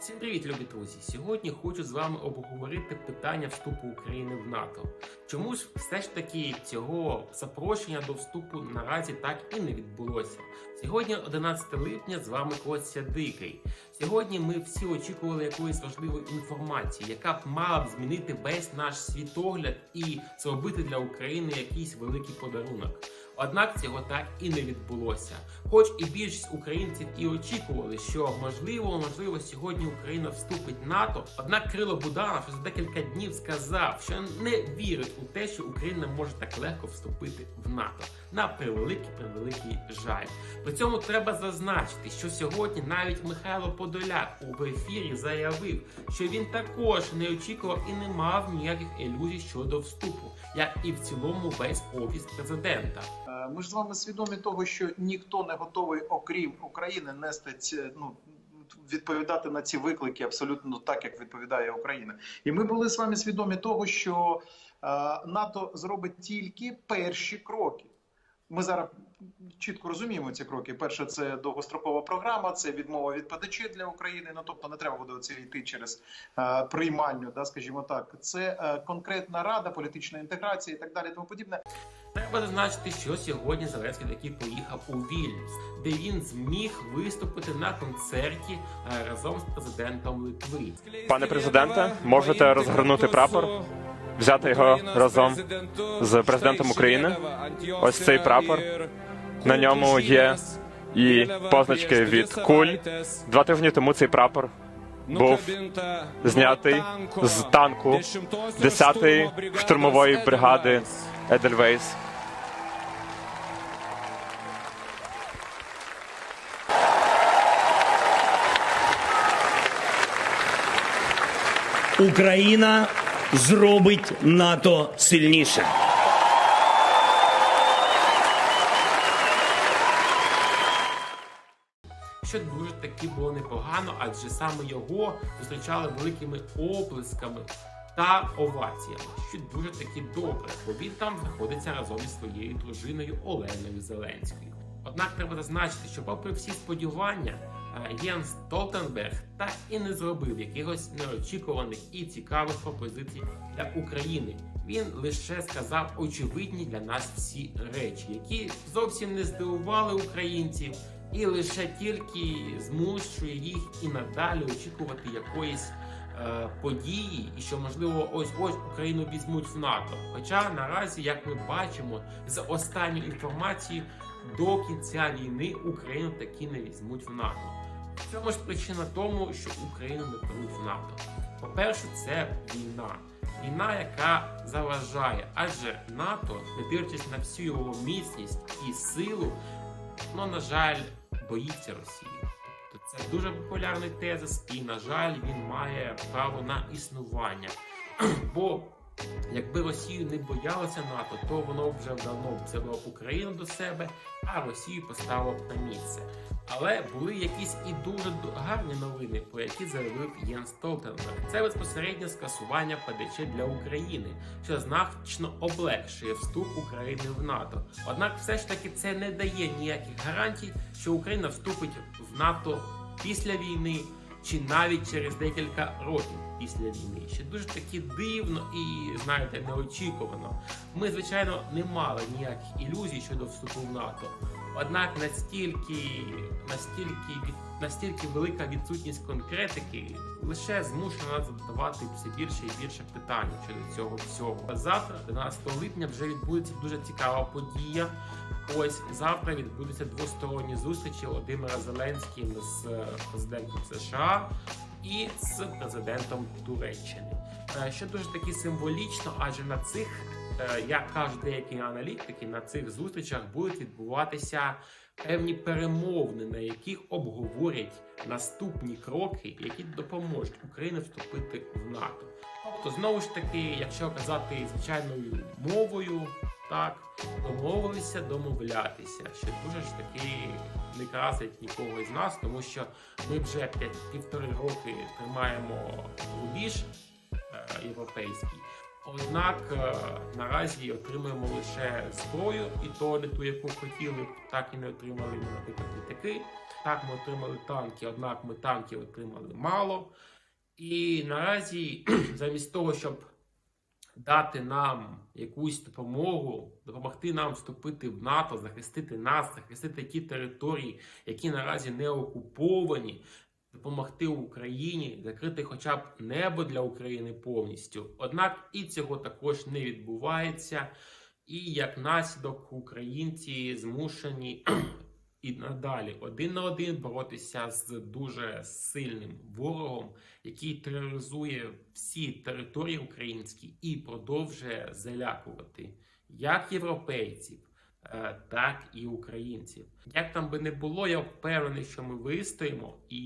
Всім привіт, любі друзі! Сьогодні хочу з вами обговорити питання вступу України в НАТО. Чому ж все ж таки цього запрошення до вступу наразі так і не відбулося? Сьогодні 11 липня з вами Костя Дикий. Сьогодні ми всі очікували якоїсь важливої інформації, яка б мала б змінити весь наш світогляд і зробити для України якийсь великий подарунок. Однак цього так і не відбулося. Хоч і більшість українців і очікували, що можливо, можливо, сьогодні Україна вступить в НАТО. Однак Крило Буданов за декілька днів сказав, що не вірить у те, що Україна може так легко вступити в НАТО. На превеликий превеликий жаль. При цьому треба зазначити, що сьогодні навіть Михайло Подоляк у ефірі заявив, що він також не очікував і не мав ніяких ілюзій щодо вступу, як і в цілому весь офіс президента. Ми ж з вами свідомі того, що ніхто не готовий, окрім України, нести ці, ну. Відповідати на ці виклики абсолютно так, як відповідає Україна, і ми були з вами свідомі того, що е, НАТО зробить тільки перші кроки. Ми зараз чітко розуміємо ці кроки. Перше, це довгострокова програма, це відмова від ПДЧ для України. Ну тобто не треба буде оце йти через е, приймальню, да, скажімо так. Це е, конкретна рада, політична інтеграція і так далі. Тому подібне. Треба зазначити, що сьогодні Зеленський таки поїхав у Вільнюс, де він зміг виступити на концерті е, разом з президентом Литви. Пане президенте, можете розгорнути прапор, взяти його разом з президентом України. Ось цей прапор. На ньому є і позначки від куль. Два тижні тому цей прапор був знятий з танку 10-ї штурмової бригади Едельвейс. Україна зробить НАТО сильніше. Що дуже таки було непогано, адже саме його зустрічали великими оплесками та оваціями, що дуже таки добре, бо він там знаходиться разом із своєю дружиною Оленою Зеленською. Однак треба зазначити, що, попри всі сподівання, Єнс Столтенберг так і не зробив якихось неочікуваних і цікавих пропозицій для України. Він лише сказав очевидні для нас всі речі, які зовсім не здивували українців, і лише тільки змушує їх і надалі очікувати якоїсь е, події, і що можливо ось ось Україну візьмуть в НАТО. Хоча наразі, як ми бачимо, з останньої інформації до кінця війни Україну таки не візьмуть в НАТО. В цьому ж причина тому, що Україну не беруть в НАТО. По-перше, це війна. Війна, яка заважає, адже НАТО, не дивлячись на всю його міцність і силу, ну, на жаль, боїться Росії. Тобто це дуже популярний тезис, і, на жаль, він має право на існування. Бо якби Росію не боялося НАТО, то воно б вже давно взяло Україну до себе, а Росію поставило б на місце. Але були якісь і дуже гарні новини, про які заявив Єн Столтенберг. Це безпосереднє скасування ПДЧ для України, що значно облегшує вступ України в НАТО. Однак, все ж таки, це не дає ніяких гарантій, що Україна вступить в НАТО після війни. Чи навіть через декілька років після війни, ще дуже таки дивно і знаєте неочікувано. Ми звичайно не мали ніяких ілюзій щодо вступу в НАТО. Однак настільки, настільки настільки велика відсутність конкретики лише змушує нас задавати все більше і більше питань щодо цього всього. Завтра, 11 липня, вже відбудеться дуже цікава подія. Ось завтра відбудуться двосторонні зустрічі Володимира Зеленським з е, президентом США і з президентом Туреччини. Е, Що дуже таки символічно, адже на цих, е, як кажуть деякі аналітики, на цих зустрічах будуть відбуватися певні перемовини, на яких обговорять наступні кроки, які допоможуть Україні вступити в НАТО. Тобто, знову ж таки, якщо казати звичайною мовою, так домовилися домовлятися, що дуже ж таки не красить нікого із нас, тому що ми вже п'ять- півтори роки тримаємо рубіж е, європейський. Однак е, наразі отримуємо лише зброю, і то ту, яку хотіли, так і не отримали, наприклад, літаки. Так, ми отримали танки, однак ми танків отримали мало. І наразі, замість того, щоб дати нам якусь допомогу, допомогти нам вступити в НАТО, захистити нас, захистити ті території, які наразі не окуповані, допомогти Україні закрити хоча б небо для України повністю. Однак і цього також не відбувається. І як наслідок українці змушені і надалі один на один боротися з дуже сильним ворогом, який тероризує всі території українські і продовжує залякувати як європейців, е, так і українців. Як там би не було, я впевнений, що ми вистоїмо і